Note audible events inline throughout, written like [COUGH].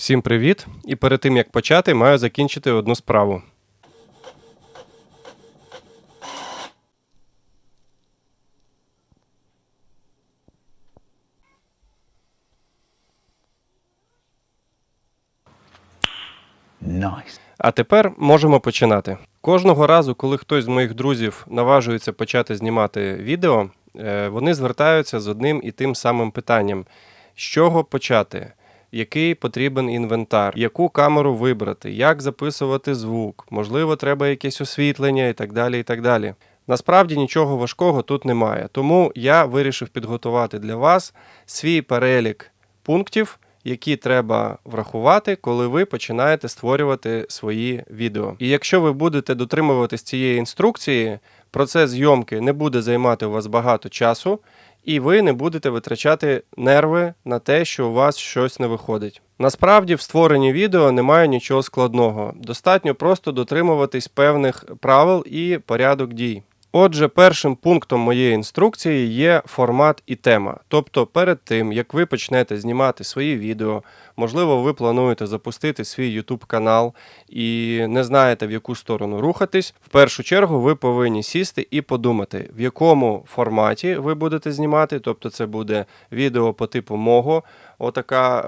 Всім привіт! І перед тим як почати, маю закінчити одну справу. Nice. А тепер можемо починати. Кожного разу, коли хтось з моїх друзів наважується почати знімати відео, е, вони звертаються з одним і тим самим питанням: з чого почати? Який потрібен інвентар, яку камеру вибрати, як записувати звук, можливо, треба якесь освітлення і так далі. і так далі. Насправді нічого важкого тут немає, тому я вирішив підготувати для вас свій перелік пунктів, які треба врахувати, коли ви починаєте створювати свої відео. І якщо ви будете дотримуватись цієї інструкції, процес зйомки не буде займати у вас багато часу, і ви не будете витрачати нерви на те, що у вас щось не виходить. Насправді, в створенні відео немає нічого складного. Достатньо просто дотримуватись певних правил і порядок дій. Отже, першим пунктом моєї інструкції є формат і тема. Тобто, перед тим як ви почнете знімати свої відео, можливо, ви плануєте запустити свій YouTube канал і не знаєте в яку сторону рухатись. В першу чергу ви повинні сісти і подумати, в якому форматі ви будете знімати. Тобто, це буде відео по типу мого, отака.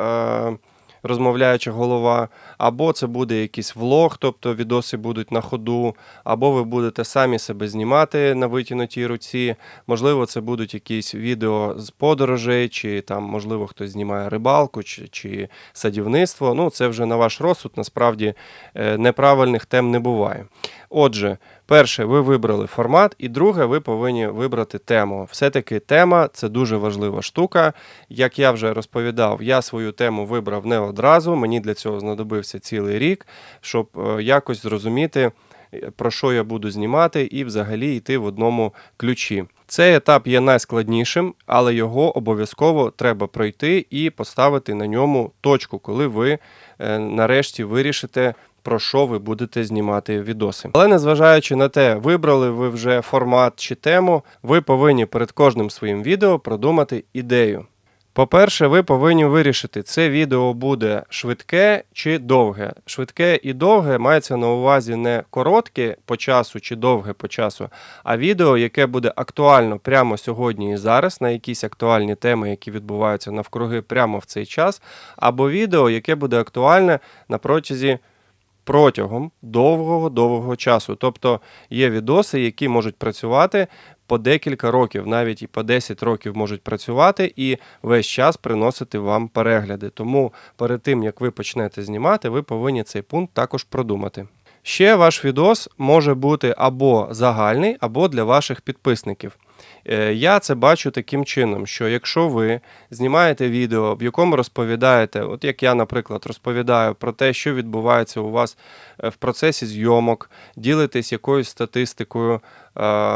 Е- розмовляюча голова, або це буде якийсь влог, тобто відоси будуть на ходу, або ви будете самі себе знімати на витягнутій руці. Можливо, це будуть якісь відео з подорожей, чи там, можливо, хтось знімає рибалку чи, чи садівництво. Ну, це вже на ваш розсуд. Насправді е, неправильних тем не буває. Отже, перше, ви вибрали формат, і друге, ви повинні вибрати тему. Все-таки тема це дуже важлива штука. Як я вже розповідав, я свою тему вибрав не одразу. Мені для цього знадобився цілий рік, щоб е, якось зрозуміти, е, про що я буду знімати, і взагалі йти в одному ключі. Цей етап є найскладнішим, але його обов'язково треба пройти і поставити на ньому точку, коли ви е, нарешті вирішите. Про що ви будете знімати відоси. Але незважаючи на те, вибрали ви вже формат чи тему, ви повинні перед кожним своїм відео продумати ідею. По-перше, ви повинні вирішити, це відео буде швидке чи довге. Швидке і довге мається на увазі не коротке по часу чи довге по часу, а відео, яке буде актуально прямо сьогодні і зараз, на якісь актуальні теми, які відбуваються навкруги прямо в цей час, або відео, яке буде актуальне на протязі протягом довгого довгого часу. Тобто є відоси, які можуть працювати по декілька років, навіть і по 10 років можуть працювати і весь час приносити вам перегляди. Тому перед тим як ви почнете знімати, ви повинні цей пункт також продумати. Ще ваш відос може бути або загальний, або для ваших підписників. Е, Я це бачу таким чином, що якщо ви знімаєте відео, в якому розповідаєте, от як я, наприклад, розповідаю про те, що відбувається у вас е, в процесі зйомок, ділитесь якоюсь статистикою,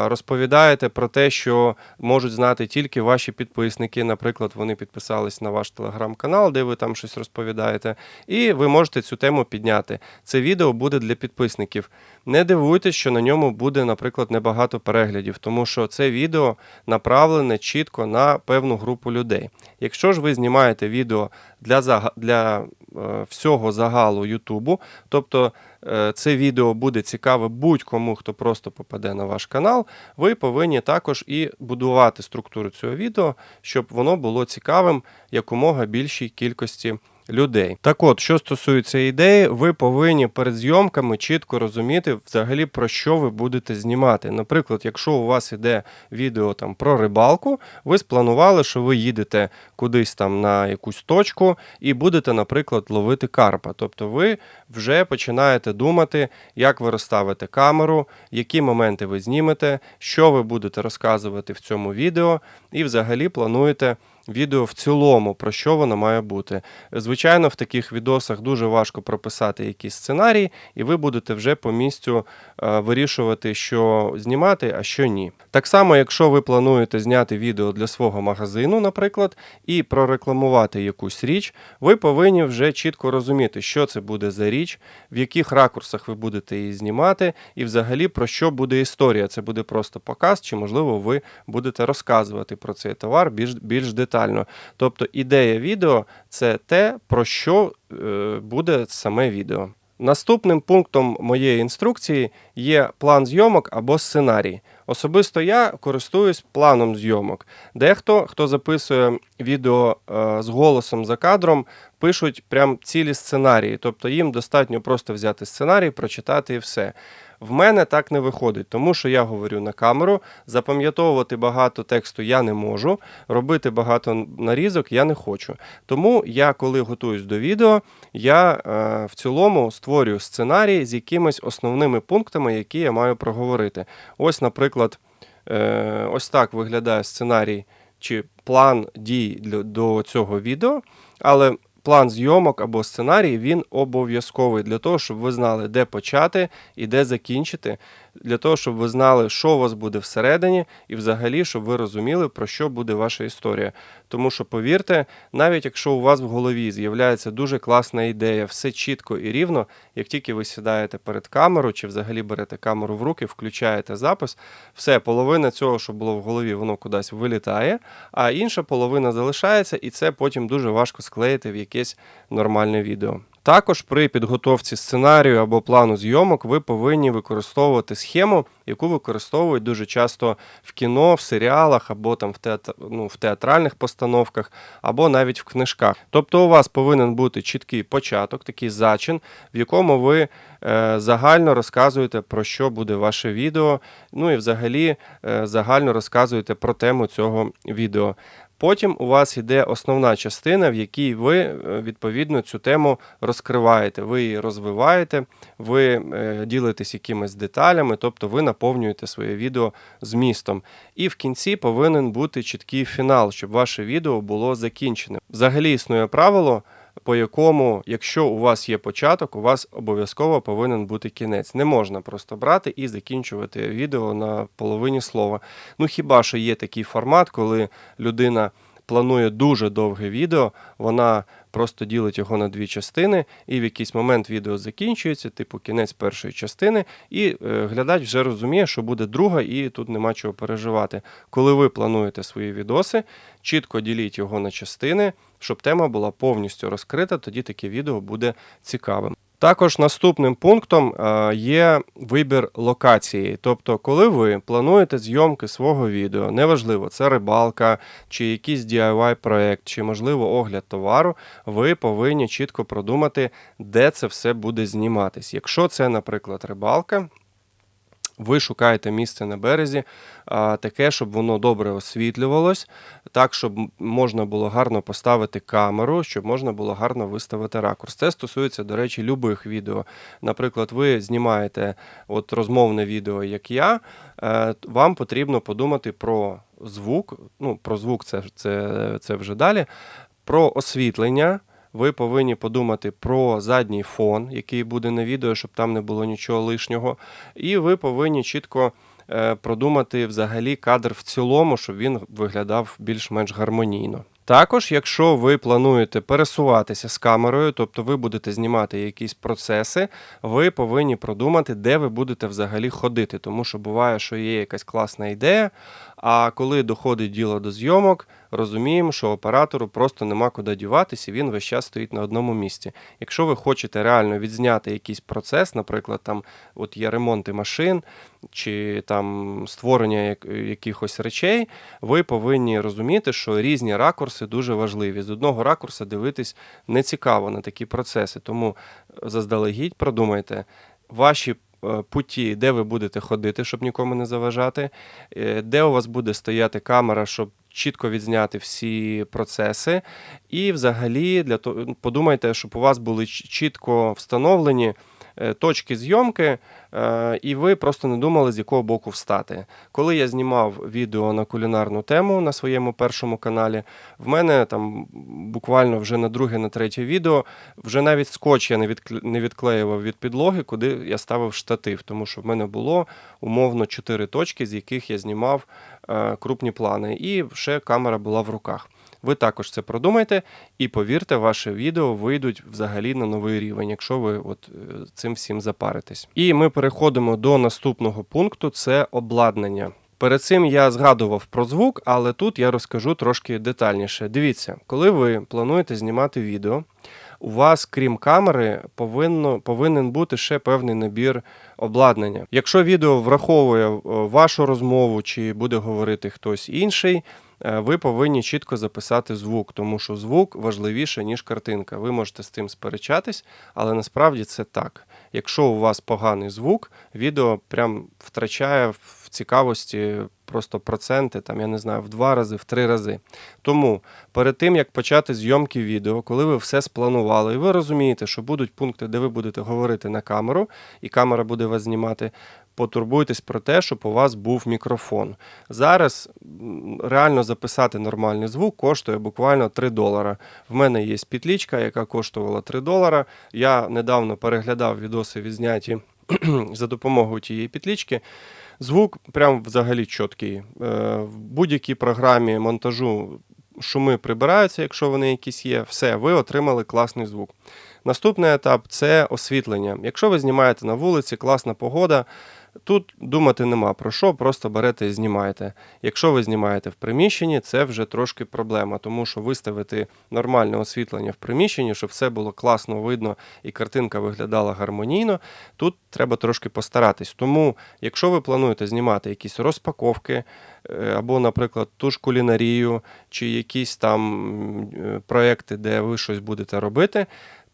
розповідаєте про те, що можуть знати тільки ваші підписники. Наприклад, вони підписались на ваш телеграм-канал, де ви там щось розповідаєте, і ви можете цю тему підняти. Це відео буде для підписників. Не дивуйтесь, що на ньому буде, наприклад, небагато переглядів, тому що це відео направлене чітко на певну групу людей. Якщо ж ви знімаєте відео для для е, всього загалу Ютубу, тобто е, це відео буде цікаве будь-кому, хто просто попаде на ваш канал, ви повинні також і будувати структуру цього відео, щоб воно було цікавим якомога більшій кількості людей. Так от, що стосується ідеї, ви повинні перед зйомками чітко розуміти взагалі про що ви будете знімати. Наприклад, якщо у вас іде відео там про рибалку, ви спланували, що ви їдете кудись там на якусь точку і будете, наприклад, ловити карпа. Тобто ви вже починаєте думати, як ви розставите камеру, які моменти ви знімете, що ви будете розказувати в цьому відео, і взагалі плануєте відео в цілому, про що воно має бути. Звичайно, в таких відосах дуже важко прописати якийсь сценарій, і ви будете вже по місцю е, вирішувати, що знімати, а що ні. Так само, якщо ви плануєте зняти відео для свого магазину, наприклад, і прорекламувати якусь річ, ви повинні вже чітко розуміти, що це буде за річ, в яких ракурсах ви будете її знімати, і взагалі про що буде історія. Це буде просто показ, чи можливо ви будете розказувати про цей товар більш, більш детально. детально. Тобто ідея відео це те, про що е, буде саме відео. Наступним пунктом моєї інструкції є план зйомок або сценарій. Особисто я користуюсь планом зйомок. Дехто, хто записує відео е, з голосом за кадром, пишуть прям цілі сценарії. Тобто їм достатньо просто взяти сценарій, прочитати і все. В мене так не виходить, тому що я говорю на камеру, запам'ятовувати багато тексту я не можу, робити багато нарізок я не хочу. Тому я, коли готуюсь до відео, я е, в цілому створюю сценарій з якимись основними пунктами, які я маю проговорити. Ось, наприклад, е, ось так виглядає сценарій чи план дій для, до цього відео, але план зйомок або сценарій він обов'язковий для того, щоб ви знали, де почати і де закінчити, для того, щоб ви знали, що у вас буде всередині, і взагалі, щоб ви розуміли, про що буде ваша історія. Тому що, повірте, навіть якщо у вас в голові з'являється дуже класна ідея, все чітко і рівно, як тільки ви сідаєте перед камерою чи взагалі берете камеру в руки, включаєте запис, все, половина цього, що було в голові, воно кудись вилітає, а інша половина залишається, і це потім дуже важко склеїти в якесь нормальне відео. Також при підготовці сценарію або плану зйомок ви повинні використовувати схему, яку використовують дуже часто в кіно, в серіалах або там в, театр, ну, в театральних постановках, або навіть в книжках. Тобто у вас повинен бути чіткий початок, такий зачин, в якому ви е, загально розказуєте про що буде ваше відео. Ну і взагалі е, загально розказуєте про тему цього відео. Потім у вас йде основна частина, в якій ви е, відповідно цю тему розкриваєте, ви її розвиваєте, ви е, ділитесь якимись деталями, тобто ви наповнюєте своє відео змістом. І в кінці повинен бути чіткий фінал, щоб ваше відео було закінчене. Взагалі існує правило. По якому, якщо у вас є початок, у вас обов'язково повинен бути кінець. Не можна просто брати і закінчувати відео на половині слова. Ну хіба що є такий формат, коли людина планує дуже довге відео, вона просто ділить його на дві частини, і в якийсь момент відео закінчується, типу кінець першої частини, і е, глядач вже розуміє, що буде друга, і тут нема чого переживати. Коли ви плануєте свої відоси, чітко діліть його на частини, щоб тема була повністю розкрита, тоді таке відео буде цікавим. Також наступним пунктом е, є вибір локації. Тобто, коли ви плануєте зйомки свого відео, неважливо, це рибалка, чи якийсь DIY проект, чи можливо огляд товару, ви повинні чітко продумати, де це все буде зніматись. Якщо це, наприклад, рибалка. Ви шукаєте місце на березі, таке, щоб воно добре освітлювалось, так, щоб можна було гарно поставити камеру, щоб можна було гарно виставити ракурс. Це стосується, до речі, любих відео. Наприклад, ви знімаєте от розмовне відео, як я, е, вам потрібно подумати про звук. Ну, про звук це, це, це вже далі, про освітлення. Ви повинні подумати про задній фон, який буде на відео, щоб там не було нічого лишнього. І ви повинні чітко е, продумати взагалі кадр в цілому, щоб він виглядав більш-менш гармонійно. Також, якщо ви плануєте пересуватися з камерою, тобто ви будете знімати якісь процеси, ви повинні продумати, де ви будете взагалі ходити. Тому що буває, що є якась класна ідея, а коли доходить діло до зйомок, розуміємо, що оператору просто нема куди діватися, він весь час стоїть на одному місці. Якщо ви хочете реально відзняти якийсь процес, наприклад, там от є ремонти машин чи там створення якихось речей, ви повинні розуміти, що різні ракурси дуже важливі. З одного ракурса дивитись не цікаво на такі процеси. Тому заздалегідь продумайте ваші. е, Путі, де ви будете ходити, щоб нікому не заважати, е, де у вас буде стояти камера, щоб чітко відзняти всі процеси. І взагалі для того подумайте, щоб у вас були чітко встановлені точки зйомки, е, і ви просто не думали, з якого боку встати. Коли я знімав відео на кулінарну тему на своєму першому каналі, в мене там буквально вже на друге, на третє відео, вже навіть скотч я не відклеював від підлоги, куди я ставив штатив, тому що в мене було умовно чотири точки, з яких я знімав е, крупні плани, і ще камера була в руках. Ви також це продумайте, і повірте, ваше відео вийдуть взагалі на новий рівень, якщо ви от е, цим всім запаритесь. І ми переходимо до наступного пункту: це обладнання. Перед цим я згадував про звук, але тут я розкажу трошки детальніше. Дивіться, коли ви плануєте знімати відео, у вас, крім камери, повинно, повинен бути ще певний набір обладнання. Якщо відео враховує е, вашу розмову чи буде говорити хтось інший, е, ви повинні чітко записати звук, тому що звук важливіше, ніж картинка. Ви можете з тим сперечатись, але насправді це так. Якщо у вас поганий звук, відео прям втрачає в цікавості просто проценти, там я не знаю, в два рази, в три рази. Тому перед тим як почати зйомки відео, коли ви все спланували, і ви розумієте, що будуть пункти, де ви будете говорити на камеру, і камера буде вас знімати. Потурбуйтесь про те, щоб у вас був мікрофон. Зараз реально записати нормальний звук коштує буквально 3 долара. В мене є петлічка, яка коштувала 3 долара. Я недавно переглядав відоси відзняті [CLEARS THROAT] за допомогою тієї петлічки. Звук прям взагалі чіткий. Е, В будь-якій програмі монтажу шуми прибираються, якщо вони якісь є. Все, ви отримали класний звук. Наступний етап це освітлення. Якщо ви знімаєте на вулиці, класна погода. Тут думати нема про що, просто берете і знімаєте. Якщо ви знімаєте в приміщенні, це вже трошки проблема, тому що виставити нормальне освітлення в приміщенні, щоб все було класно видно і картинка виглядала гармонійно, тут треба трошки постаратись. Тому, якщо ви плануєте знімати якісь розпаковки, е, або, наприклад, ту ж кулінарію, чи якісь там е, проекти, де ви щось будете робити,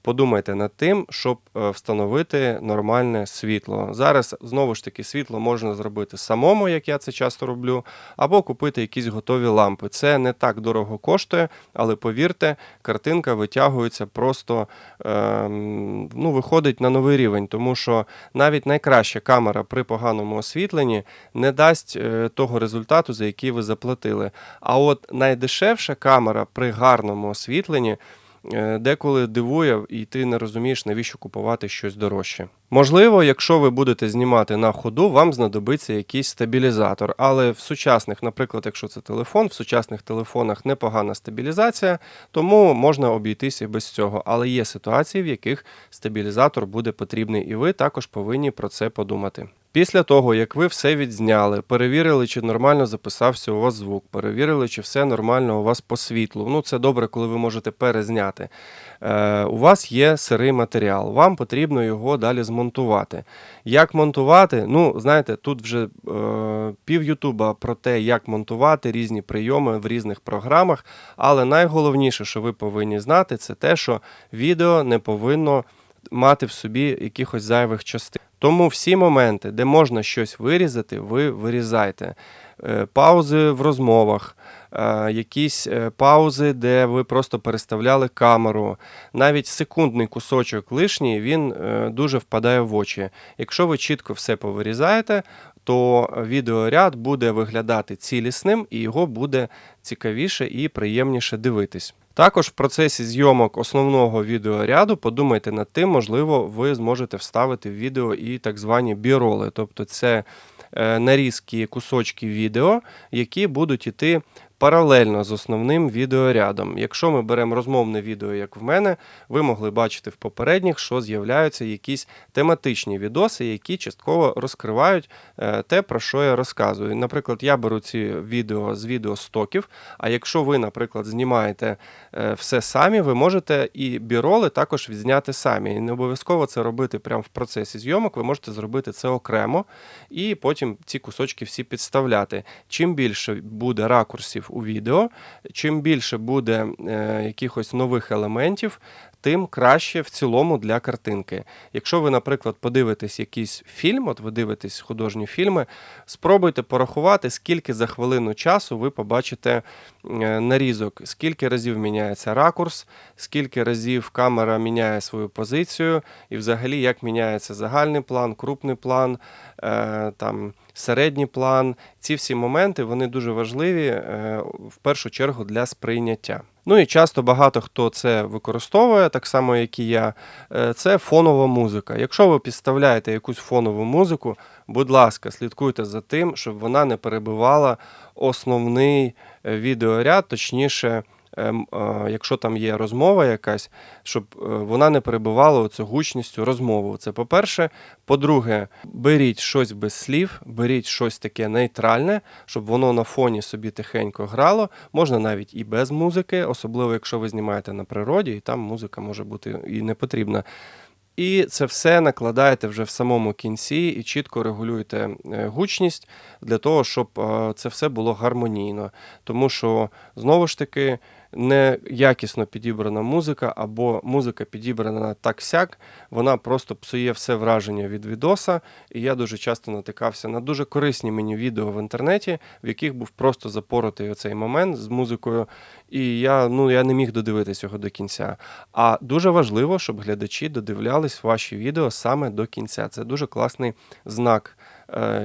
подумайте над тим, щоб е, встановити нормальне світло. Зараз знову ж таки світло можна зробити самому, як я це часто роблю, або купити якісь готові лампи. Це не так дорого коштує, але повірте, картинка витягується просто ем, ну, виходить на новий рівень, тому що навіть найкраща камера при поганому освітленні не дасть е, того результату, за який ви заплатили. А от найдешевша камера при гарному освітленні е, деколи дивує, і ти не розумієш, навіщо купувати щось дорожче. Можливо, якщо ви будете знімати на ходу, вам знадобиться якийсь стабілізатор. Але в сучасних, наприклад, якщо це телефон, в сучасних телефонах непогана стабілізація, тому можна обійтися і без цього. Але є ситуації, в яких стабілізатор буде потрібний, і ви також повинні про це подумати. Після того, як ви все відзняли, перевірили, чи нормально записався у вас звук, перевірили, чи все нормально у вас по світлу. Ну, це добре, коли ви можете перезняти. Е, у вас є сирий матеріал, вам потрібно його далі змонтувати. Як монтувати? Ну, знаєте, тут вже е, пів Ютуба про те, як монтувати різні прийоми в різних програмах. Але найголовніше, що ви повинні знати, це те, що відео не повинно мати в собі якихось зайвих частин. Тому всі моменти, де можна щось вирізати, ви вирізайте. Е, Паузи в розмовах, е, якісь е, паузи, де ви просто переставляли камеру. Навіть секундний кусочок лишній, він дуже впадає в очі. Якщо ви чітко все повирізаєте, то відеоряд буде виглядати цілісним і його буде цікавіше і приємніше дивитись. Також в процесі зйомок основного відеоряду подумайте над тим, можливо, ви зможете вставити в відео і так звані біроли, тобто це е, нарізки кусочки відео, які будуть іти паралельно з основним відеорядом. Якщо ми беремо розмовне відео, як в мене, ви могли бачити в попередніх, що з'являються якісь тематичні відоси, які частково розкривають е, те, про що я розказую. Наприклад, я беру ці відео з відеостоків, а якщо ви, наприклад, знімаєте е, все самі, ви можете і біроли також відзняти самі. І не обов'язково це робити прямо в процесі зйомок, ви можете зробити це окремо і потім ці кусочки всі підставляти. Чим більше буде ракурсів у відео, чим більше буде е, якихось нових елементів, тим краще в цілому для картинки. Якщо ви, наприклад, подивитесь якийсь фільм, от ви дивитесь художні фільми, спробуйте порахувати, скільки за хвилину часу ви побачите е, нарізок, скільки разів міняється ракурс, скільки разів камера міняє свою позицію, і взагалі як міняється загальний план, крупний план, е, там, середній план. Ці всі моменти вони дуже важливі е, в першу чергу для сприйняття. Ну і часто багато хто це використовує, так само як і я. Е, Це фонова музика. Якщо ви підставляєте якусь фонову музику, будь ласка, слідкуйте за тим, щоб вона не перебивала основний е, відеоряд, точніше. Ем, якщо там є розмова якась, щоб е, вона не перебивала оцю гучністю розмову. Це по-перше. По-друге, беріть щось без слів, беріть щось таке нейтральне, щоб воно на фоні собі тихенько грало. Можна навіть і без музики, особливо якщо ви знімаєте на природі, і там музика може бути і не потрібна. І це все накладаєте вже в самому кінці і чітко регулюєте е, гучність для того, щоб е, це все було гармонійно. Тому що знову ж таки не якісно підібрана музика, або музика підібрана так сяк, вона просто псує все враження від відоса. І я дуже часто натикався на дуже корисні мені відео в інтернеті, в яких був просто запоротий оцей момент з музикою. І я, ну, я не міг додивитися його до кінця. А дуже важливо, щоб глядачі додивлялись ваші відео саме до кінця. Це дуже класний знак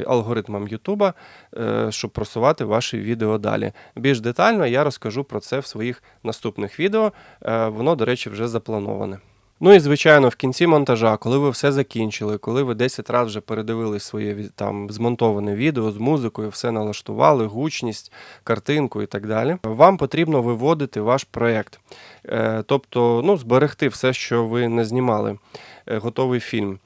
алгоритмам Ютуба, е, щоб просувати ваші відео далі. Більш детально я розкажу про це в своїх наступних відео. Е, Воно, до речі, вже заплановане. Ну і звичайно, в кінці монтажа, коли ви все закінчили, коли ви 10 разів вже передивились своє там змонтоване відео з музикою, все налаштували, гучність, картинку і так далі. Вам потрібно виводити ваш проєкт. Е, Тобто, ну, зберегти все, що ви не знімали, е, готовий фільм.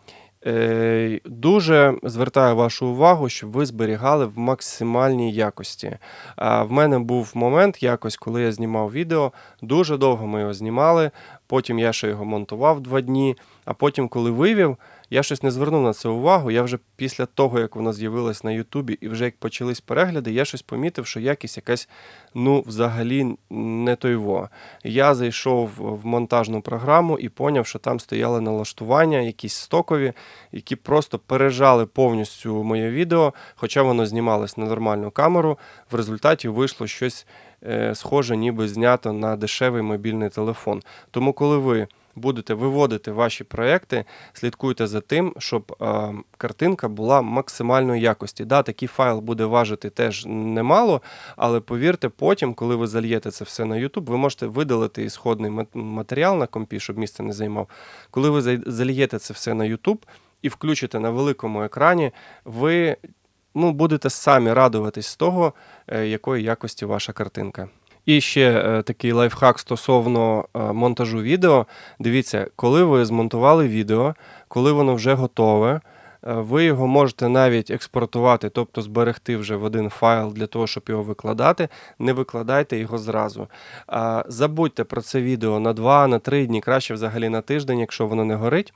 Е, Дуже звертаю вашу увагу, щоб ви зберігали в максимальній якості. В мене був момент якось, коли я знімав відео. Дуже довго ми його знімали. Потім я ще його монтував два дні. А потім, коли вивів, я щось не звернув на це увагу. Я вже після того, як воно з'явилось на Ютубі, і вже як почались перегляди, я щось помітив, що якість якась ну взагалі не той во. Я зайшов в монтажну програму і поняв, що там стояли налаштування, якісь стокові, які просто пережали повністю моє відео, хоча воно знімалось на нормальну камеру. В результаті вийшло щось е, схоже, ніби знято на дешевий мобільний телефон. Тому, коли ви будете виводити ваші проекти, слідкуйте за тим, щоб е, картинка була максимальної якості. Да, такий файл буде важити теж немало, але повірте, потім, коли ви зальєте це все на YouTube, ви можете видалити ісходний матеріал на компі, щоб місце не займав. Коли ви зальєте це все на YouTube і включите на великому екрані, ви ну, будете самі радуватись з того, е, якої якості ваша картинка. І ще е, такий лайфхак стосовно е, монтажу відео. Дивіться, коли ви змонтували відео, коли воно вже готове, е, ви його можете навіть експортувати, тобто зберегти вже в один файл для того, щоб його викладати. Не викладайте його зразу. Забудьте про це відео на 2, на 3 дні, краще взагалі на тиждень, якщо воно не горить.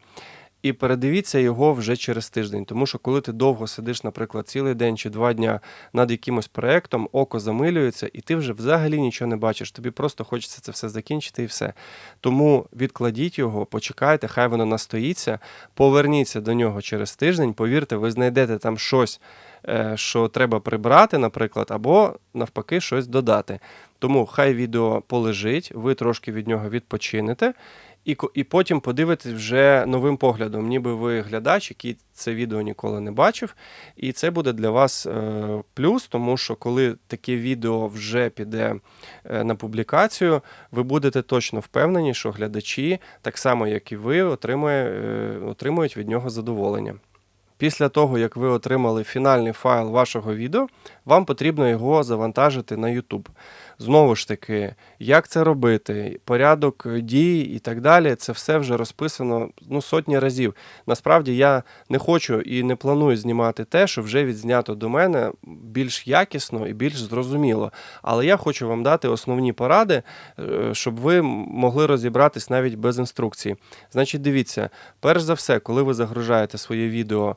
І передивіться його вже через тиждень, тому що коли ти довго сидиш, наприклад, цілий день чи два дня над якимось проектом, око замилюється, і ти вже взагалі нічого не бачиш. Тобі просто хочеться це все закінчити і все. Тому відкладіть його, почекайте, хай воно настоїться, поверніться до нього через тиждень. Повірте, ви знайдете там щось, е, що треба прибрати, наприклад, або навпаки щось додати. Тому хай відео полежить, ви трошки від нього відпочинете. І, і потім подивитись вже новим поглядом, ніби ви глядач, який це відео ніколи не бачив. І це буде для вас е, плюс, тому що коли таке відео вже піде е, на публікацію, ви будете точно впевнені, що глядачі, так само як і ви, отримує, е, отримують від нього задоволення. Після того, як ви отримали фінальний файл вашого відео, вам потрібно його завантажити на YouTube. Знову ж таки, як це робити, порядок дій і так далі, це все вже розписано ну, сотні разів. Насправді я не хочу і не планую знімати те, що вже відзнято до мене більш якісно і більш зрозуміло. Але я хочу вам дати основні поради, е, щоб ви могли розібратись навіть без інструкції. Значить, дивіться, перш за все, коли ви загружаєте своє відео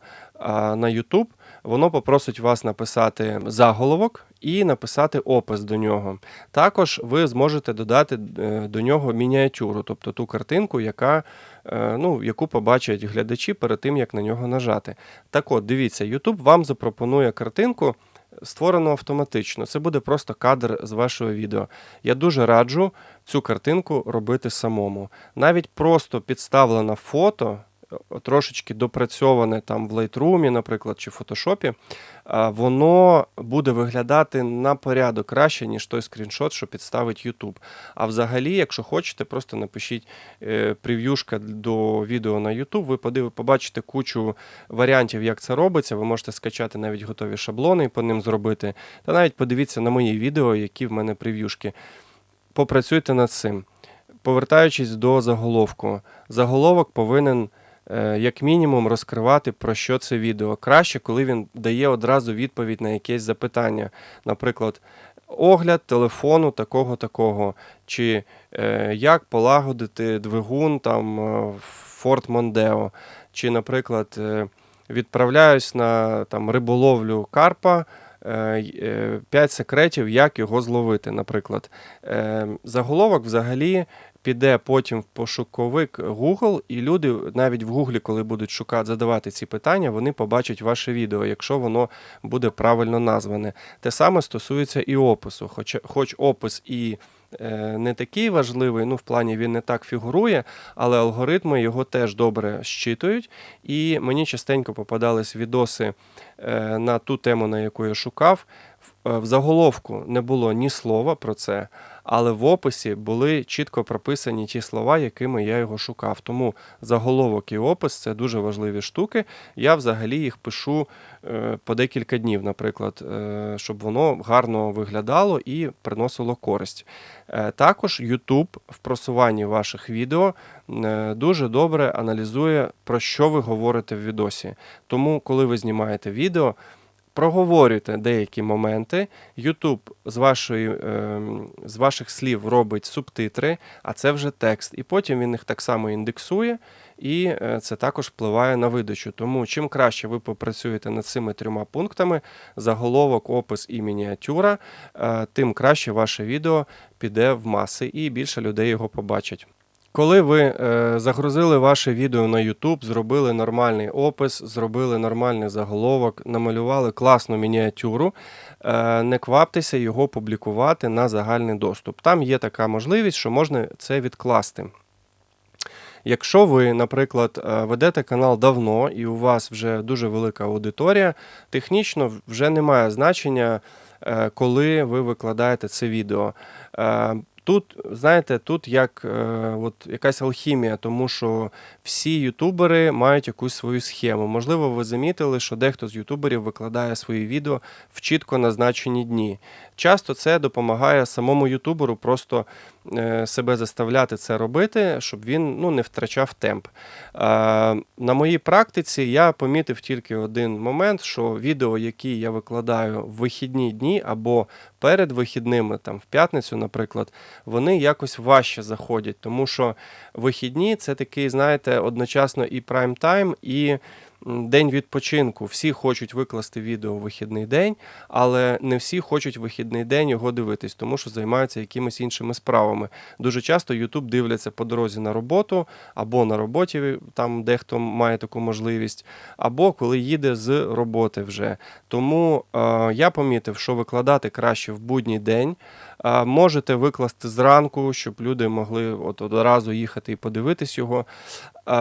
на YouTube, воно попросить вас написати заголовок і написати опис до нього. Також ви зможете додати е, до нього мініатюру, тобто ту картинку, яка, е, ну, яку побачать глядачі перед тим, як на нього нажати. Так от, дивіться, YouTube вам запропонує картинку. Створену автоматично, це буде просто кадр з вашого відео. Я дуже раджу цю картинку робити самому. Навіть просто підставлене фото, трошечки допрацьоване там в Lightroom, наприклад, чи в а, воно буде виглядати на порядок краще, ніж той скріншот, що підставить YouTube. А взагалі, якщо хочете, просто напишіть е, прев'юшка до відео на YouTube, ви подив, побачите кучу варіантів, як це робиться. Ви можете скачати навіть готові шаблони і по ним зробити. Та навіть подивіться на мої відео, які в мене прев'юшки. попрацюйте над цим. Повертаючись до заголовку, заголовок повинен як мінімум розкривати про що це відео. Краще, коли він дає одразу відповідь на якесь запитання. Наприклад, огляд телефону такого такого, чи е, як полагодити двигун там е, в Ford Mondeo, чи, наприклад, е, відправляюсь на там, риболовлю карпа. 5 секретів, як його зловити, наприклад. Е, Заголовок взагалі піде потім в пошуковик Google, і люди навіть в Google, коли будуть шукати, задавати ці питання, вони побачать ваше відео, якщо воно буде правильно назване. Те саме стосується і опису. Хоч, хоч опис і е, не такий важливий, ну в плані він не так фігурує, але алгоритми його теж добре щитують. І мені частенько попадались відоси е, на ту тему, на яку я шукав. В- е, заголовку не було ні слова про це, але в описі були чітко прописані ті слова, якими я його шукав. Тому заголовок і опис це дуже важливі штуки. Я взагалі їх пишу е, по декілька днів, наприклад, е, щоб воно гарно виглядало і приносило користь. Також YouTube в просуванні ваших відео дуже добре аналізує, про що ви говорите в відосі. Тому, коли ви знімаєте відео, проговорюйте деякі моменти. YouTube з, вашої, ем, з ваших слів робить субтитри, а це вже текст. І потім він їх так само індексує, і е, це також впливає на видачу. Тому чим краще ви попрацюєте над цими трьома пунктами: заголовок, опис і мініатюра, е, тим краще ваше відео піде в маси і більше людей його побачать. Коли ви е, загрузили ваше відео на YouTube, зробили нормальний опис, зробили нормальний заголовок, намалювали класну мініатюру, е, не кваптеся його публікувати на загальний доступ. Там є така можливість, що можна це відкласти. Якщо ви, наприклад, е, ведете канал давно і у вас вже дуже велика аудиторія, технічно вже немає значення, е, коли ви викладаєте це відео. Тут, знаєте, тут як е, от якась алхімія, тому що всі ютубери мають якусь свою схему. Можливо, ви замітили, що дехто з ютуберів викладає свої відео в чітко назначені дні. Часто це допомагає самому ютуберу просто е, себе заставляти це робити, щоб він ну, не втрачав темп. На моїй практиці я помітив тільки один момент, що відео, які я викладаю в вихідні дні або перед вихідними, там в п'ятницю, наприклад, вони якось важче заходять, тому що вихідні це такий, знаєте, одночасно і прайм-тайм, і день відпочинку. Всі хочуть викласти відео в вихідний день, але не всі хочуть в вихідний день його дивитись, тому що займаються якимись іншими справами. Дуже часто YouTube дивляться по дорозі на роботу, або на роботі, там дехто має таку можливість, або коли їде з роботи вже. Тому е, я помітив, що викладати краще в будній день. Можете викласти зранку, щоб люди могли от одразу їхати і подивитись його.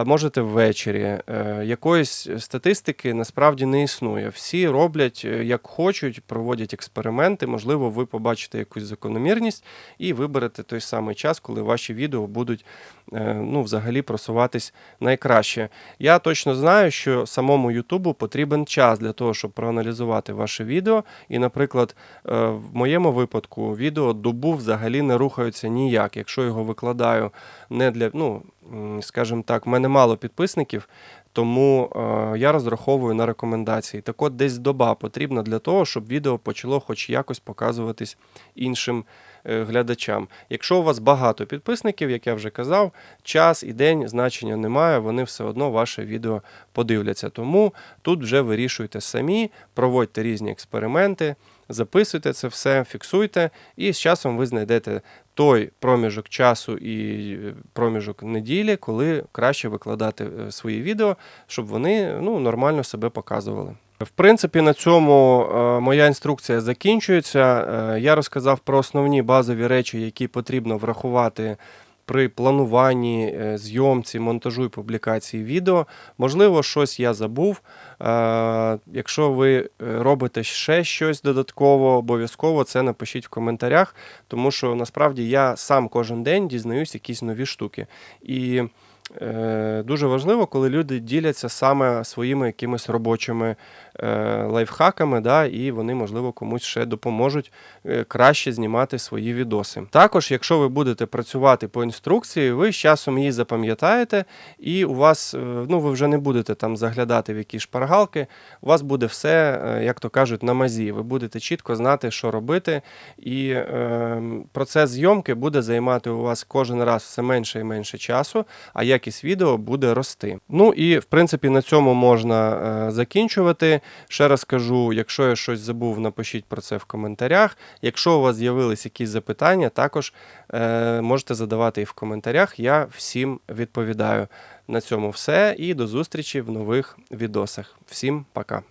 Можете ввечері. Е, якоїсь статистики насправді не існує. Всі роблять е, як хочуть, проводять експерименти. Можливо, ви побачите якусь закономірність і виберете той самий час, коли ваші відео будуть е, ну, взагалі просуватись найкраще. Я точно знаю, що самому Ютубу потрібен час для того, щоб проаналізувати ваше відео. І, наприклад, в моєму випадку відео добу взагалі не рухаються ніяк. Якщо його викладаю не для, ну, скажімо так, в мене мало підписників, тому е, я розраховую на рекомендації. Так от десь доба потрібна для того, щоб відео почало хоч якось показуватись іншим е, глядачам. Якщо у вас багато підписників, як я вже казав, час і день значення немає, вони все одно ваше відео подивляться. Тому тут вже вирішуйте самі, проводьте різні експерименти, записуйте це все, фіксуйте, і з часом ви знайдете той проміжок часу і е, проміжок неділі, коли краще викладати е, свої відео, щоб вони ну, нормально себе показували. В принципі, на цьому е, моя інструкція закінчується. Я розказав про основні базові речі, які потрібно врахувати при плануванні, е, зйомці, монтажу і публікації відео. Можливо, щось я забув. Е, Якщо ви е, робите ще щось додатково, обов'язково це напишіть в коментарях, тому що насправді я сам кожен день дізнаюсь якісь нові штуки. І е, дуже важливо, коли люди діляться саме своїми якимись робочими е, лайфхаками, да, і вони, можливо, комусь ще допоможуть е, краще знімати свої відоси. Також, якщо ви будете працювати по інструкції, ви з часом її запам'ятаєте, і у вас, ну, ви вже не будете там заглядати в якісь шпаргалки, у вас буде все, як то кажуть, на мазі. Ви будете чітко знати, що робити, і е, процес зйомки буде займати у вас кожен раз все менше і менше часу, а якість відео буде рости. Ну і в принципі на цьому можна е, закінчувати. Ще раз кажу, якщо я щось забув, напишіть про це в коментарях. Якщо у вас з'явились якісь запитання, також е, можете задавати їх в коментарях. Я всім відповідаю. На цьому все і до зустрічі в нових відосах. Всім пока.